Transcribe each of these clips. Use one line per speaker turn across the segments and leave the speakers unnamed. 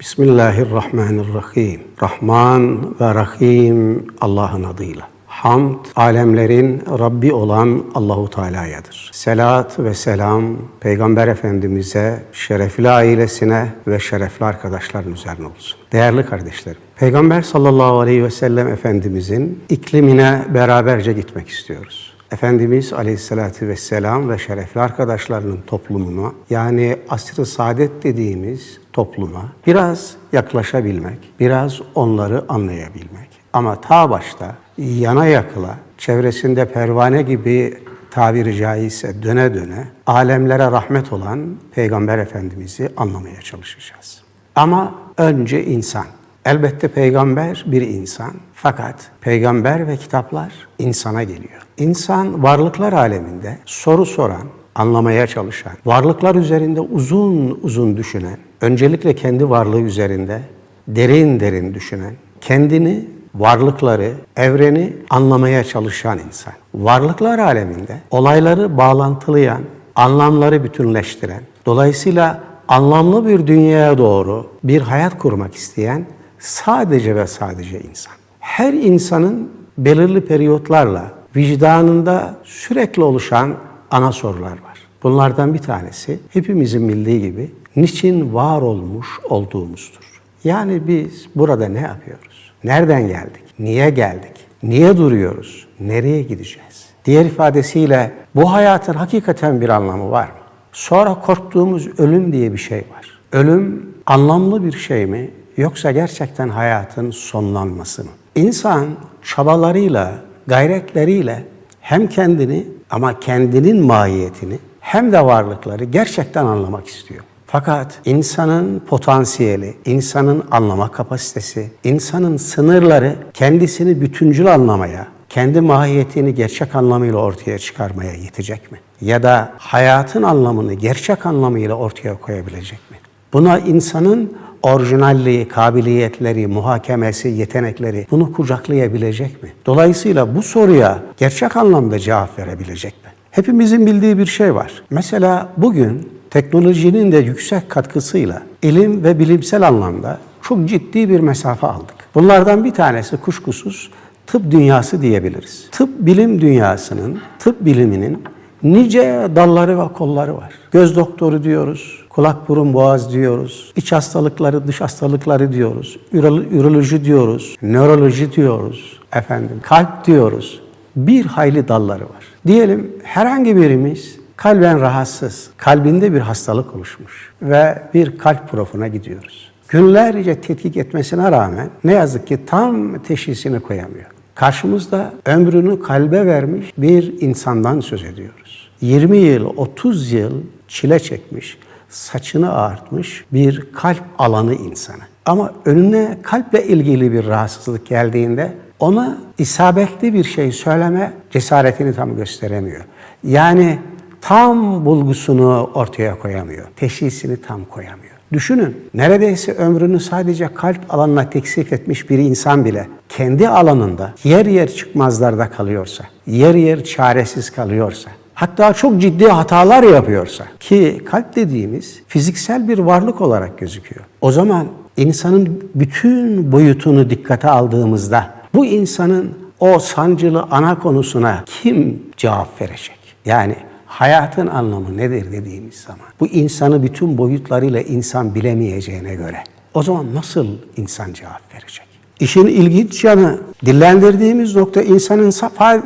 Bismillahirrahmanirrahim. Rahman ve Rahim Allah'ın adıyla. Hamd alemlerin Rabbi olan Allahu Teala'yadır. Selat ve selam Peygamber Efendimize, şerefli ailesine ve şerefli arkadaşların üzerine olsun. Değerli kardeşlerim, Peygamber sallallahu aleyhi ve sellem Efendimizin iklimine beraberce gitmek istiyoruz. Efendimiz Aleyhisselatü Vesselam ve şerefli arkadaşlarının toplumuna yani asr-ı saadet dediğimiz topluma biraz yaklaşabilmek, biraz onları anlayabilmek. Ama ta başta yana yakıla, çevresinde pervane gibi tabiri caizse döne döne alemlere rahmet olan Peygamber Efendimiz'i anlamaya çalışacağız. Ama önce insan. Elbette peygamber bir insan. Fakat peygamber ve kitaplar insana geliyor. İnsan varlıklar aleminde soru soran, anlamaya çalışan, varlıklar üzerinde uzun uzun düşünen, öncelikle kendi varlığı üzerinde derin derin düşünen, kendini, varlıkları, evreni anlamaya çalışan insan. Varlıklar aleminde olayları bağlantılayan, anlamları bütünleştiren, dolayısıyla anlamlı bir dünyaya doğru bir hayat kurmak isteyen sadece ve sadece insan. Her insanın belirli periyotlarla vicdanında sürekli oluşan ana sorular var. Bunlardan bir tanesi hepimizin bildiği gibi niçin var olmuş olduğumuzdur. Yani biz burada ne yapıyoruz? Nereden geldik? Niye geldik? Niye duruyoruz? Nereye gideceğiz? Diğer ifadesiyle bu hayatın hakikaten bir anlamı var mı? Sonra korktuğumuz ölüm diye bir şey var. Ölüm anlamlı bir şey mi yoksa gerçekten hayatın sonlanması mı? İnsan çabalarıyla, gayretleriyle hem kendini ama kendinin mahiyetini hem de varlıkları gerçekten anlamak istiyor. Fakat insanın potansiyeli, insanın anlama kapasitesi, insanın sınırları kendisini bütüncül anlamaya, kendi mahiyetini gerçek anlamıyla ortaya çıkarmaya yetecek mi? Ya da hayatın anlamını gerçek anlamıyla ortaya koyabilecek mi? Buna insanın orijinalliği, kabiliyetleri, muhakemesi, yetenekleri bunu kucaklayabilecek mi? Dolayısıyla bu soruya gerçek anlamda cevap verebilecek mi? Hepimizin bildiği bir şey var. Mesela bugün teknolojinin de yüksek katkısıyla ilim ve bilimsel anlamda çok ciddi bir mesafe aldık. Bunlardan bir tanesi kuşkusuz tıp dünyası diyebiliriz. Tıp bilim dünyasının, tıp biliminin nice dalları ve kolları var. Göz doktoru diyoruz, kulak burun boğaz diyoruz, iç hastalıkları, dış hastalıkları diyoruz, üroloji diyoruz, nöroloji diyoruz, efendim kalp diyoruz. Bir hayli dalları var. Diyelim herhangi birimiz kalben rahatsız, kalbinde bir hastalık oluşmuş ve bir kalp profuna gidiyoruz. Günlerce tetkik etmesine rağmen ne yazık ki tam teşhisini koyamıyor. Karşımızda ömrünü kalbe vermiş bir insandan söz ediyoruz. 20 yıl, 30 yıl çile çekmiş, saçını ağartmış bir kalp alanı insanı. Ama önüne kalple ilgili bir rahatsızlık geldiğinde ona isabetli bir şey söyleme cesaretini tam gösteremiyor. Yani tam bulgusunu ortaya koyamıyor. Teşhisini tam koyamıyor. Düşünün, neredeyse ömrünü sadece kalp alanına teksif etmiş bir insan bile kendi alanında yer yer çıkmazlarda kalıyorsa, yer yer çaresiz kalıyorsa, hatta çok ciddi hatalar yapıyorsa ki kalp dediğimiz fiziksel bir varlık olarak gözüküyor. O zaman insanın bütün boyutunu dikkate aldığımızda bu insanın o sancılı ana konusuna kim cevap verecek? Yani hayatın anlamı nedir dediğimiz zaman bu insanı bütün boyutlarıyla insan bilemeyeceğine göre o zaman nasıl insan cevap verecek? İşin ilginç yanı dillendirdiğimiz nokta insanın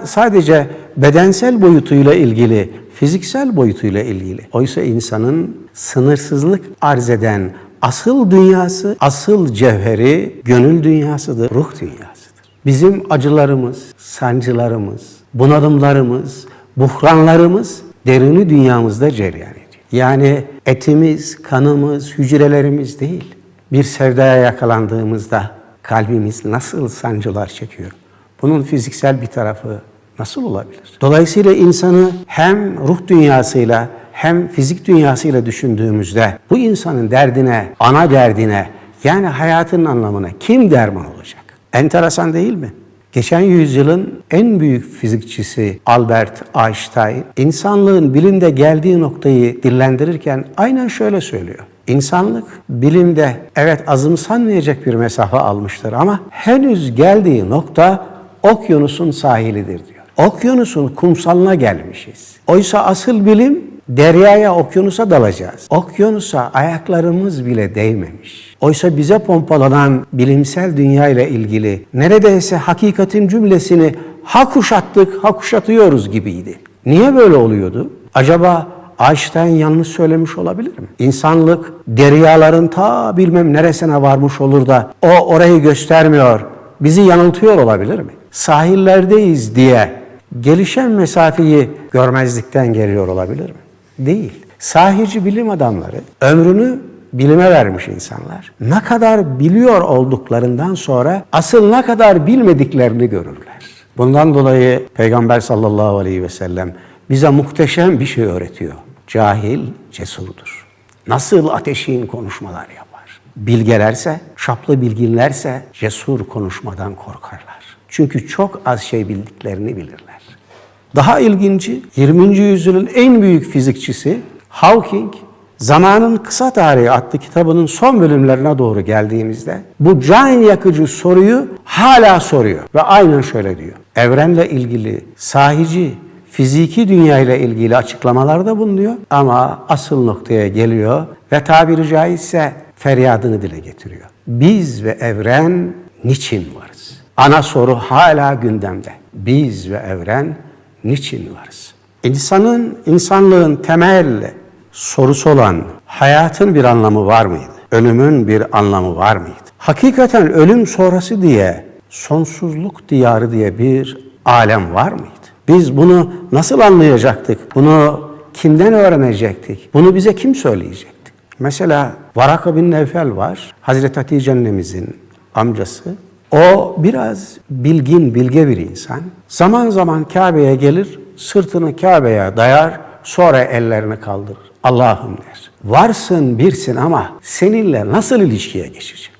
sadece bedensel boyutuyla ilgili, fiziksel boyutuyla ilgili. Oysa insanın sınırsızlık arz eden asıl dünyası, asıl cevheri gönül dünyasıdır, ruh dünyasıdır. Bizim acılarımız, sancılarımız, bunalımlarımız, buhranlarımız derini dünyamızda cereyan ediyor. Yani etimiz, kanımız, hücrelerimiz değil. Bir sevdaya yakalandığımızda kalbimiz nasıl sancılar çekiyor? Bunun fiziksel bir tarafı nasıl olabilir? Dolayısıyla insanı hem ruh dünyasıyla hem fizik dünyasıyla düşündüğümüzde bu insanın derdine, ana derdine yani hayatın anlamına kim derman olacak? Enteresan değil mi? Geçen yüzyılın en büyük fizikçisi Albert Einstein, insanlığın bilimde geldiği noktayı dillendirirken aynen şöyle söylüyor. İnsanlık bilimde evet azımsanmayacak bir mesafe almıştır ama henüz geldiği nokta okyanusun sahilidir diyor. Okyanusun kumsalına gelmişiz. Oysa asıl bilim deryaya, okyanusa dalacağız. Okyanusa ayaklarımız bile değmemiş. Oysa bize pompalanan bilimsel dünya ile ilgili neredeyse hakikatin cümlesini ha kuşattık, ha kuşatıyoruz gibiydi. Niye böyle oluyordu? Acaba Einstein yanlış söylemiş olabilir mi? İnsanlık deryaların ta bilmem neresine varmış olur da o orayı göstermiyor, bizi yanıltıyor olabilir mi? Sahillerdeyiz diye gelişen mesafeyi görmezlikten geliyor olabilir mi? Değil. Sahici bilim adamları ömrünü bilime vermiş insanlar. Ne kadar biliyor olduklarından sonra asıl ne kadar bilmediklerini görürler. Bundan dolayı Peygamber sallallahu aleyhi ve sellem bize muhteşem bir şey öğretiyor. Cahil cesurdur. Nasıl ateşin konuşmalar yapar. Bilgelerse, şaplı bilginlerse cesur konuşmadan korkarlar. Çünkü çok az şey bildiklerini bilirler. Daha ilginci 20. yüzyılın en büyük fizikçisi Hawking Zamanın Kısa Tarihi adlı kitabının son bölümlerine doğru geldiğimizde bu can yakıcı soruyu hala soruyor ve aynen şöyle diyor. Evrenle ilgili sahici, fiziki dünya ile ilgili açıklamalarda bulunuyor ama asıl noktaya geliyor ve tabiri caizse feryadını dile getiriyor. Biz ve evren niçin varız? Ana soru hala gündemde. Biz ve evren niçin varız? İnsanın, insanlığın temel sorusu olan hayatın bir anlamı var mıydı? Ölümün bir anlamı var mıydı? Hakikaten ölüm sonrası diye sonsuzluk diyarı diye bir alem var mıydı? Biz bunu nasıl anlayacaktık? Bunu kimden öğrenecektik? Bunu bize kim söyleyecekti? Mesela Varaka bin Nevfel var. Hazreti Hatice annemizin amcası. O biraz bilgin, bilge bir insan. Zaman zaman Kabe'ye gelir, sırtını Kabe'ye dayar, sonra ellerini kaldırır. Allah'ım der. Varsın birsin ama seninle nasıl ilişkiye geçeceğim?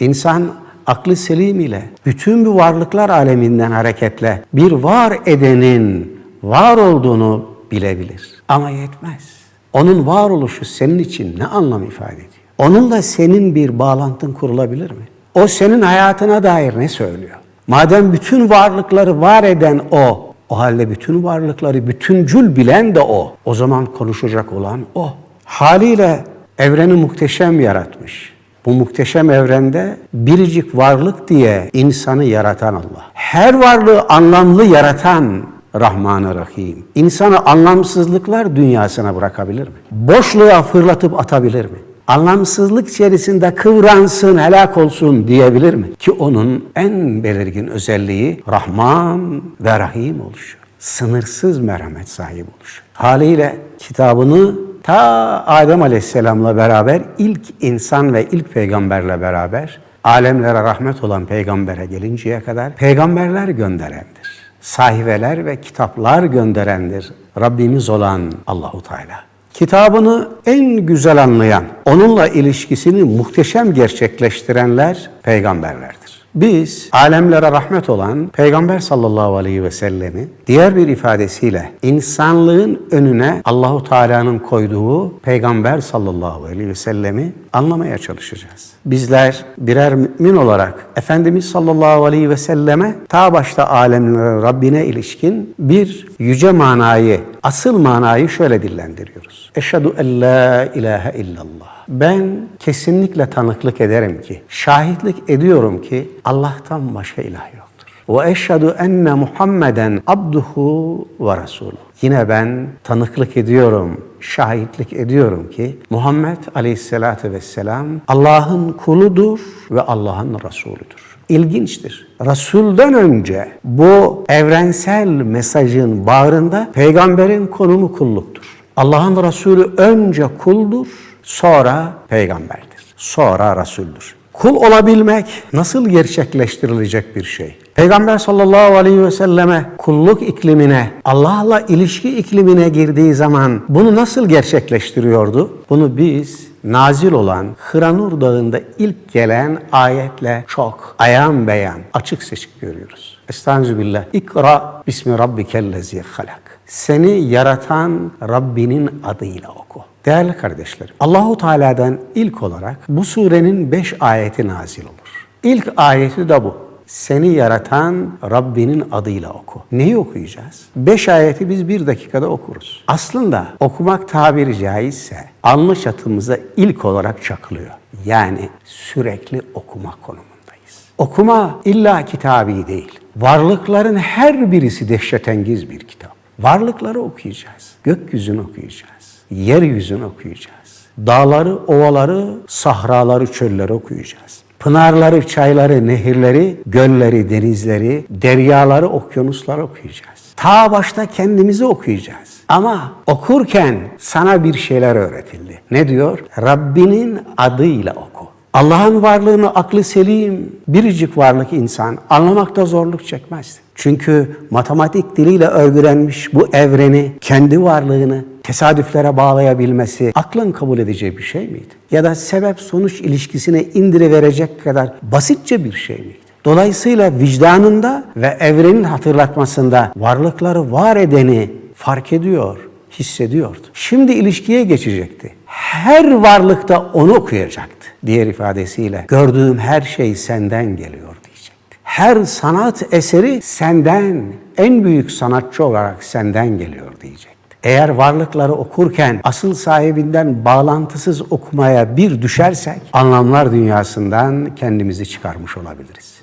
İnsan aklı selim ile bütün bu varlıklar aleminden hareketle bir var edenin var olduğunu bilebilir. Ama yetmez. Onun varoluşu senin için ne anlam ifade ediyor? Onunla senin bir bağlantın kurulabilir mi? O senin hayatına dair ne söylüyor? Madem bütün varlıkları var eden o, o halde bütün varlıkları bütüncül bilen de o. O zaman konuşacak olan o. Haliyle evreni muhteşem yaratmış. Bu muhteşem evrende biricik varlık diye insanı yaratan Allah. Her varlığı anlamlı yaratan Rahman-ı Rahim. İnsanı anlamsızlıklar dünyasına bırakabilir mi? Boşluğa fırlatıp atabilir mi? Anlamsızlık içerisinde kıvransın, helak olsun diyebilir mi? Ki onun en belirgin özelliği Rahman ve Rahim oluşu. Sınırsız merhamet sahibi oluşu. Haliyle kitabını ta Adem Aleyhisselam'la beraber ilk insan ve ilk peygamberle beraber alemlere rahmet olan peygambere gelinceye kadar peygamberler gönderendir. Sahibeler ve kitaplar gönderendir. Rabbimiz olan Allahu Teala. Kitabını en güzel anlayan, onunla ilişkisini muhteşem gerçekleştirenler peygamberlerdir. Biz alemlere rahmet olan Peygamber sallallahu aleyhi ve sellemi diğer bir ifadesiyle insanlığın önüne Allahu Teala'nın koyduğu Peygamber sallallahu aleyhi ve sellemi anlamaya çalışacağız. Bizler birer mümin olarak Efendimiz sallallahu aleyhi ve selleme ta başta alemlere Rabbine ilişkin bir yüce manayı, asıl manayı şöyle dillendiriyoruz. Eşhedü en la ilahe illallah. Ben kesinlikle tanıklık ederim ki, şahitlik ediyorum ki Allah'tan başka ilah yoktur. Ve eşhedü enne Muhammeden abduhu ve rasuluhu. Yine ben tanıklık ediyorum, şahitlik ediyorum ki Muhammed Aleyhisselatü Vesselam Allah'ın kuludur ve Allah'ın Resulüdür. İlginçtir. Resul'den önce bu evrensel mesajın bağrında peygamberin konumu kulluktur. Allah'ın Resulü önce kuldur, sonra peygamberdir. Sonra Resul'dür. Kul olabilmek nasıl gerçekleştirilecek bir şey? Peygamber sallallahu aleyhi ve selleme kulluk iklimine, Allah'la ilişki iklimine girdiği zaman bunu nasıl gerçekleştiriyordu? Bunu biz nazil olan Hıranur Dağı'nda ilk gelen ayetle çok ayan beyan, açık seçik görüyoruz. Estağfirullah. İkra bismi rabbikellezi halak. Seni yaratan Rabbinin adıyla oku. Değerli kardeşlerim, Allahu Teala'dan ilk olarak bu surenin beş ayeti nazil olur. İlk ayeti de bu. Seni yaratan Rabbinin adıyla oku. Neyi okuyacağız? Beş ayeti biz bir dakikada okuruz. Aslında okumak tabiri caizse alnı çatımıza ilk olarak çakılıyor. Yani sürekli okumak konumundayız. Okuma illa kitabi değil. Varlıkların her birisi dehşetengiz bir kitap. Varlıkları okuyacağız. Gökyüzünü okuyacağız. Yeryüzünü okuyacağız. Dağları, ovaları, sahraları, çölleri okuyacağız. Pınarları, çayları, nehirleri, gölleri, denizleri, deryaları, okyanusları okuyacağız. Ta başta kendimizi okuyacağız. Ama okurken sana bir şeyler öğretildi. Ne diyor? Rabbinin adıyla oku. Allah'ın varlığını aklı selim, biricik varlık insan anlamakta zorluk çekmez. Çünkü matematik diliyle örgülenmiş bu evreni, kendi varlığını tesadüflere bağlayabilmesi aklın kabul edeceği bir şey miydi? Ya da sebep sonuç ilişkisine indiriverecek kadar basitçe bir şey miydi? Dolayısıyla vicdanında ve evrenin hatırlatmasında varlıkları var edeni fark ediyor, hissediyordu. Şimdi ilişkiye geçecekti. Her varlıkta onu okuyacaktı. Diğer ifadesiyle gördüğüm her şey senden geliyor diyecekti. Her sanat eseri senden, en büyük sanatçı olarak senden geliyor diyecekti. Eğer varlıkları okurken asıl sahibinden bağlantısız okumaya bir düşersek anlamlar dünyasından kendimizi çıkarmış olabiliriz.